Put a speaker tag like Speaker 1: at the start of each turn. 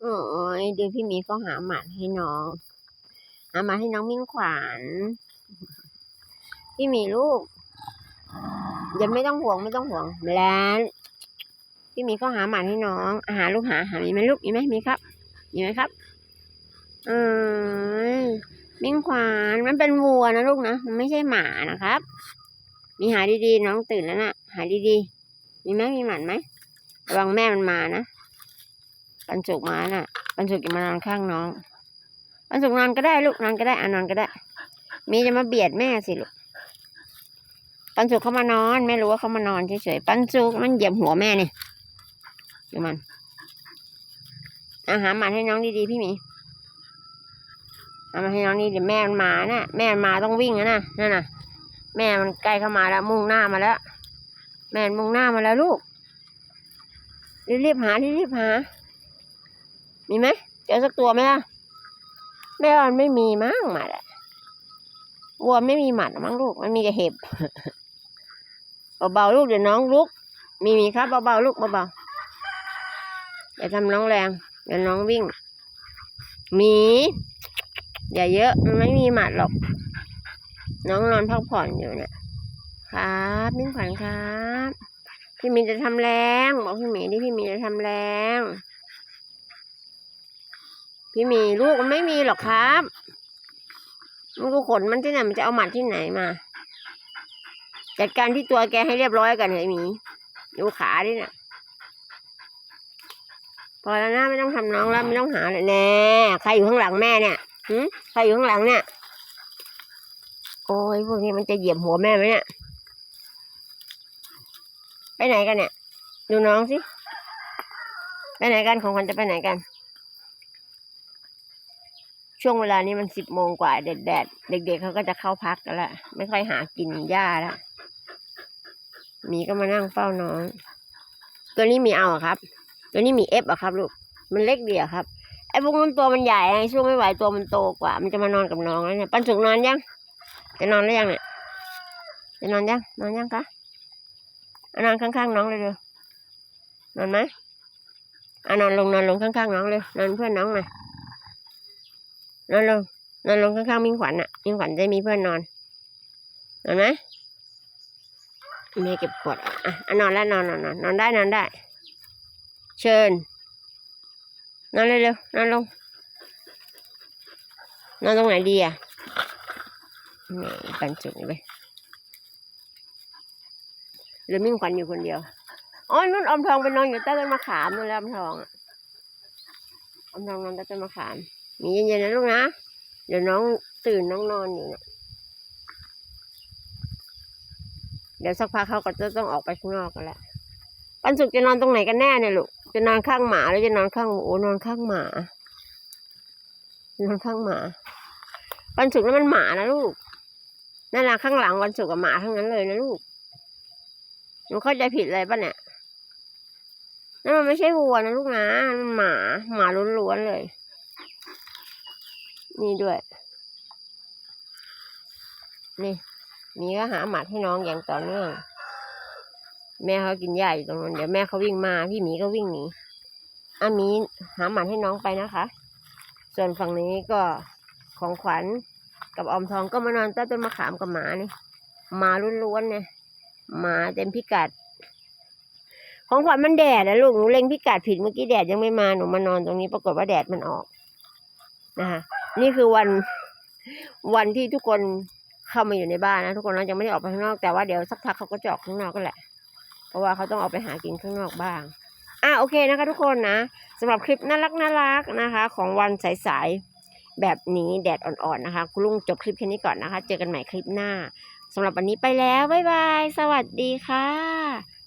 Speaker 1: โอ้ยดี๋ยวพี่หมีก็หาหมัดให้น้อง หาหมัดให้น้องมิ่งขวัญพี่หมีลูกย่าไม่ต้องห่วงไม่ต้องห่วงแล้วพี่หมีก็หาหมัดให้น้องอาหารลูกหาหามีไหมลูกมีไหมมีครับมีไหมครับเออมิ่งขวัญมันเป็นวัวนะลูกนะมันไม่ใช่หมานะครับ มีหาดีๆน้องตื่นแล้วนะหาดีๆมีไหมมีหมัดไหมระวังแม่มันมานะ ปันสุกมาน่ะ ปันสุกจะมานอนข้างน้อง ปันสุกนอนก็ได้ลูกนอนก็ได้อะนอนก็ได้ มีจะมาเบียดแม่สิลูก ปันสุกเขามานอนแม่รู้ว่าเขามานอนเฉยๆ ปันสุกมันเหยียบหัวแม่นี่ดูมัน อาหารหมาให้น้องดีๆพี่หมีเอามาให้น้องนี่เดี๋ยวแม่มันมานะแม่มันมาต้องวิ่งนะนั่นน่ะ แม่มันใกล้เข้ามาแล้วมุ่งหน้ามาแล้ว แม่มุ่งหน้ามาแล้วลูกรีบๆหารีบๆหา มีไหมเจอสักตัวไหมล่ะแม่ว่ามันไม่มีมั้งหมัดอะวัวไม่มีหมัดมั้งลูก มันมีแต่เห็บเบาๆลูกเดี๋ยวน้องลุก มีมีครับเบาๆลูกเบาๆอย่าทำน้องแรงเดี๋ยวน้องวิ่งหมีอย่าเยอะมันไม่มีหมัดหรอก น้องนอนพักผ่อนอยู่เนี่ยครับมิ่งขวัญครับ พี่หมีจะทำแรงบอกพี่หมีดิพี่หมีจะทำแรง พี่มีลูกมันไม่มีหรอกครับมันก็ขนมันที่ไหนมันจะเอาหมัดที่ไหนมา จัดการที่ตัวแกให้เรียบร้อยกันเถอะไอหมีดูขาดิเนี่ยพอแล้วนะไม่ต้องทำน้องแล้วไม่ต้องหาเลยแน่ใครอยู่ข้างหลังแม่เนี่ยหืมใครอยู่ข้างหลังเนี่ยโอ้ยพวกนี้มันจะเหยียบหัวแม่ไหมเนี่ยไปไหนกันเนี่ย ดูน้องสิ ไปไหนกันของขวัญจะไปไหนกัน ช่วงเวลานี้มันสิบโมงกว่าแดดแดดเด็กๆเขาก็จะเข้าพักกันละไม่ค่อยหากินหญ้าแล้วมีก็มานั่งเฝ้าน้อง ตัวนี้มีเอาครับ ตัวนี้มีเอฟอะครับลูกมันเล็กเดียวครับไอ้พวกนั้นตัวมันใหญ่ไงสู้ไม่ไหวตัวมันโตกว่า มันจะมานอนกับน้องแล้วเนี่ยปันสุกนอนยังจะนอนแล้วยังเนี่ยจะนอนยังนอนยังคะนอนข้างๆน้องเลยเร็วนอนไหมอะนอนลงนอนลงข้างๆน้องเลยนอนเพื่อนน้องหน่อย นอนลงนอนลงข้างๆมิ่งขวัญอะมิ่งขวัญจะมีเพื่อนนอนนอนไหมแม่เก็บขวดอะอะนอนแล้วนอนนอนนอนนอนได้นอนได้ เชิญ นอนเร็วๆนอนลงนอนตรงไหนดีอะนี่ปันจุกไปหรือมิ่งขวัญอยู่คนเดียวอ๋อนุ่นอมทองไปนอนอยู่ใต้ต้นมะขามนั่นแหละอมทองอะอมทองนอนใต้ต้นมะขาม มีเย็นๆนะลูกนะ เดี๋ยวน้องตื่นน้องนอนอยู่เนี่ยเดี๋ยวสักพักเขาก็จะต้องออกไปข้างนอกกันแหละปันสุกจะนอนตรงไหนกันแน่เนี่ยลูก จะนอนข้างหมาหรือจะนอนข้างโอ้นอนข้างหมา นอนข้างหมา ปันสุกนั้นมันหมานะลูกนั่นแหละข้างหลังวันสุกกับหมาทั้งนั้นเลยนะลูก หนูเข้าใจผิดอะไรป่ะเนี่ยนั่นมันไม่ใช่วัวนะลูกนะมันหมา หมาล้วนๆเลย นี่ด้วย นี่ มีก็หาหมัดให้น้องอย่างต่อเนื่อง แม่เขากินหญ้าอยู่ตรงนั้น เดี๋ยวแม่เขาวิ่งมา พี่หมีก็วิ่งหนีอามีหาหมัดให้น้องไปนะคะ ส่วนฝั่งนี้ก็ของขวัญกับอมทองก็มานอนใต้ต้นมะขามกับหมานี่หมาล้วนๆเนี่ยหมาเต็มพิกัด ของขวัญมันแดดนะลูกหนูเล็งพิกัดผิดเมื่อกี้แดดยังไม่มาหนูมานอนตรงนี้ปรากฏว่าแดดมันออกนะคะ นี่คือวันวันที่ทุกคนเข้ามาอยู่ในบ้านนะทุกคนเรายังไม่ได้ออกไปข้างนอกแต่ว่าเดี๋ยวสักพักเขาก็จะออกข้างนอกก็แหละ เพราะว่าเขาต้องออกไปหากินข้างนอกบ้างอะโอเคนะคะทุกคนนะสำหรับคลิปน่ารักน่ารักนะคะ ของวันสายๆแบบนี้แดดอ่อนๆนะคะคุณลุงจบคลิปแค่นี้ก่อนนะคะ เจอกันใหม่คลิปหน้าสำหรับวันนี้ไปแล้วบ๊ายบายสวัสดีค่ะ